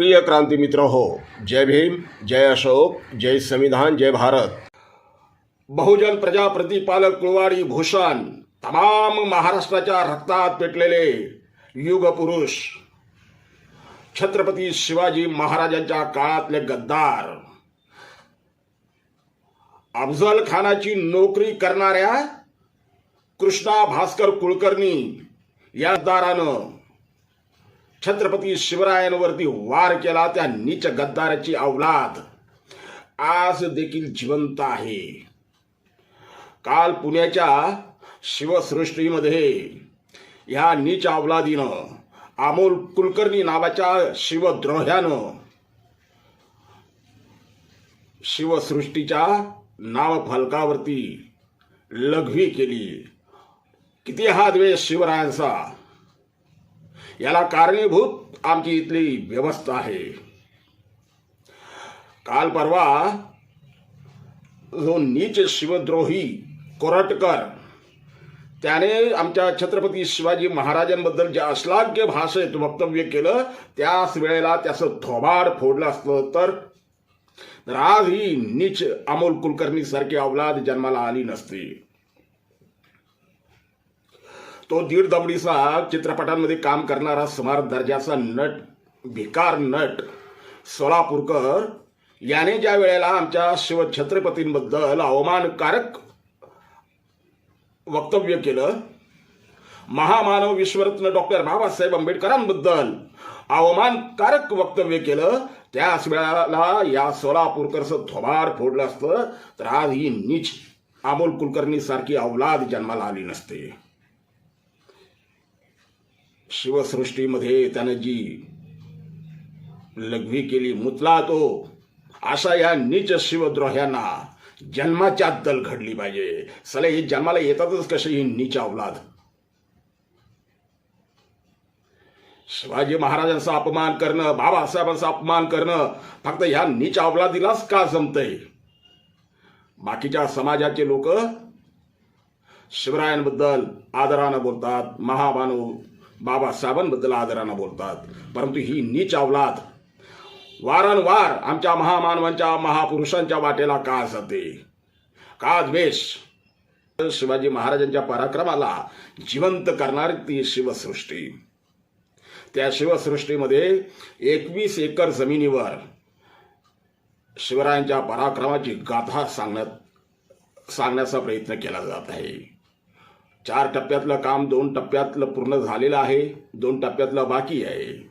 प्रिय क्रांती मित्र हो. जय भीम जय अशोक जय संविधान जय भारत. बहुजन प्रजा प्रतिपालक कुळवाडी भूषण तमाम महाराष्ट्राच्या रक्तात पेटलेले युग पुरुष छत्रपती शिवाजी महाराजांच्या काळातले गद्दार अफजल खानाची नोकरी करणाऱ्या कृष्णा भास्कर कुलकर्णी या दारानं छत्रपती शिवरायांवरती वार केला त्या नीच गद्दाराची अवलाद आज देखील जिवंत आहे. काल पुण्याच्या शिवसृष्टीमध्ये ह्या नीच अवलादीनं अमोल कुलकर्णी नावाच्या शिवद्रोह्यानं शिवसृष्टीच्या नाव फलकावरती लघवी केली. किती हा द्वेष शिवरायांचा? याला कारणीभूत आमची इथली व्यवस्था आहे. काल परवा जो नीच शिवद्रोही कोरटकर त्याने आमच्या छत्रपती शिवाजी महाराजांबद्दल जे अश्लाघ्य भाषेत वक्तव्य केलं त्याच वेळेला त्याचं थोबाड फोडलं असतं तर? तर आज ही नीच अमोल कुलकर्णी सारखी अवलाद जन्माला आली नसती. तो दीड दमडीचा चित्रपटांमध्ये काम करणारा समार दर्जाचा नट भिकार नट सोलापूरकर याने ज्या वेळेला आमच्या शिवछत्रपतींबद्दल अवमानकारक वक्तव्य केलं महामानव विश्वरत्न डॉक्टर बाबासाहेब आंबेडकरांबद्दल अवमानकारक वक्तव्य केलं त्याच वेळेला या सोलापूरकरचं थोबार फोडलं असतं तर आज ही नीच अमोल कुलकर्णी सारखी अवलाद जन्माला आली नसते. शिवसृष्टीमध्ये त्यानं जी लघवी केली मुतला तो अशा या नीच शिवद्रोह्यांना जन्माच्या दल घडली पाहिजे. सले ही जन्माला येतातच कशी ही नीच अवलाद शिवाजी महाराजांचा अपमान करणं बाबासाहेबांचा अपमान करणं फक्त ह्या नीच अवलादीलाच का जमतंय? बाकीच्या समाजाचे लोक शिवरायांबद्दल आदरानं बोलतात महामानव बाबासाहेबांबद्दल आदरानं बोलतात. परंतु ही नीच अवलाद. वारंवार आमच्या महामानवांच्या महापुरुषांच्या वाटेला का जाते? का द्वेष? शिवाजी महाराजांच्या पराक्रमाला जिवंत करणारी ती शिवसृष्टी. त्या शिवसृष्टीमध्ये एकवीस एकर जमिनीवर शिवरायांच्या पराक्रमाची गाथा सांगण्यात सांगण्याचा प्रयत्न केला जात आहे. चार टप्प्यातलं काम दोन टप्प्यातलं पूर्ण झालेलं आहे दोन टप्प्यातलं बाकी आहे.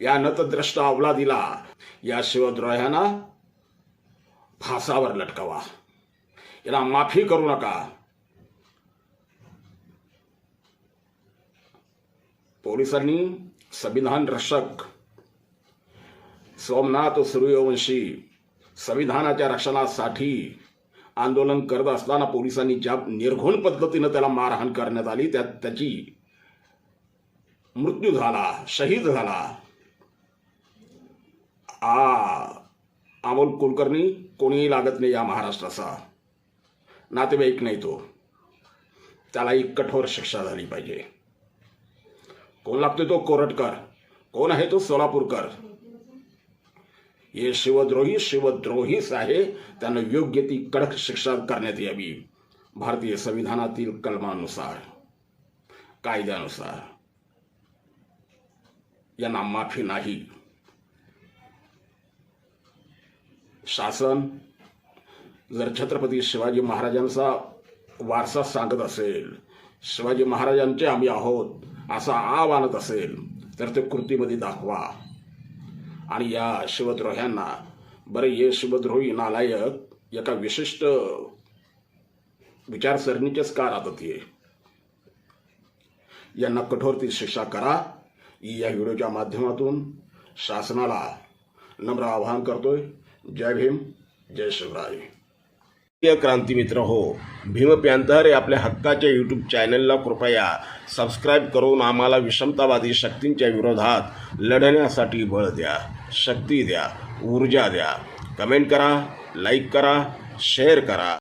या नतद्रष्ट अवलादीला या शिवद्रोह्यांना फासावर लटकावा. याला माफी करू नका. पोलिसांनी संविधान रक्षक सोमनाथ सूर्यवंशी संविधानाच्या रक्षणासाठी आंदोलन करत असताना पोलिसांनी ज्या निर्घोण पद्धतीनं त्याला मारहाण करण्यात आली त्यात त्याची मृत्यू झाला शहीद झाला. आ अमोल कुलकर्णी कोणीही लागत नाही या महाराष्ट्राचा. नातेवाईक नाही तो. त्यालाही कठोर शिक्षा झाली पाहिजे. कोण लागतोय तो कोरटकर? कोण आहे तो सोलापूरकर? हे शिवद्रोही शिवद्रोहीच आहे त्यांना योग्य ती कडक शिक्षा करण्यात यावी. भारतीय संविधानातील कलमानुसार कायद्यानुसार. यांना माफी नाही. शासन जर छत्रपती शिवाजी महाराजांचा वारसा सांगत असेल शिवाजी महाराजांचे आम्ही आहोत असा आव आणत असेल तर ते कृतीमध्ये दाखवा. आणि या शिवद्रोह्यांना. बरं हे शिवद्रोही नालायक एका विशिष्ट विचारसरणीचेच का राहतात हे? यांना कठोर ती शिक्षा करा. या व्हिडिओच्या माध्यमातून शासनाला नम्र आवाहन करतोय. जय भीम जय शिवराय. प्रिय क्रांती मित्र हो भीम प्यांतर हे आपल्या हक्काच्या यूट्यूब चॅनलला कृपया सबस्क्राईब करून आम्हाला विषमतावादी शक्तींच्या विरोधात लढण्यासाठी बळ द्या. शक्ती द्या ऊर्जा द्या. कमेंट करा लाईक करा शेअर करा.